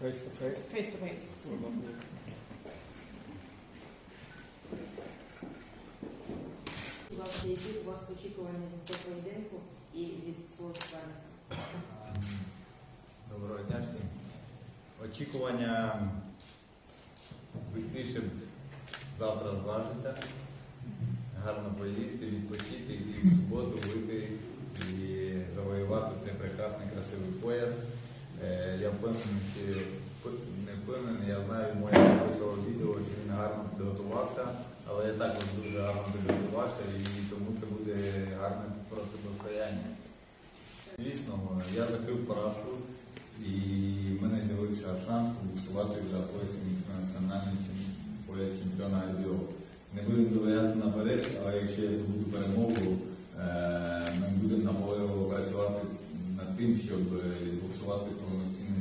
Face to face. Face to face. Які у вас очікування від цього поєдинку і від свого суперника? Доброго дня всім. Очікування швидше завтра зважиться, гарно поїсти, відпочити і в суботу вийти і завоювати цей прекрасний красивий пояс. Я впевнений, що не впевнений, я знаю моє писало відео, що він гарно підготувався, але я також дуже гарно підготувався і тому це буде гарне протистояння. Звісно, я закрив поразку і в мене з'явився шанс побуксувати за поясом національний пояс чемпіона IBO. Не будемо довіряти наперед, але якщо я здобуду перемогу, е, ми будемо наполегливо працювати над тим, щоб буксувати з повноцінним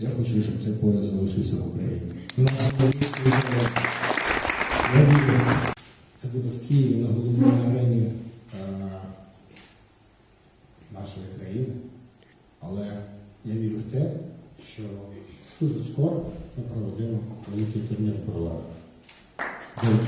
я хочу, щоб цей пояс залишився в Україні. Це буде в Києві на головній арені нашої країни. Але я вірю в те, що дуже скоро ми проведемо великий турнір в. Дякую.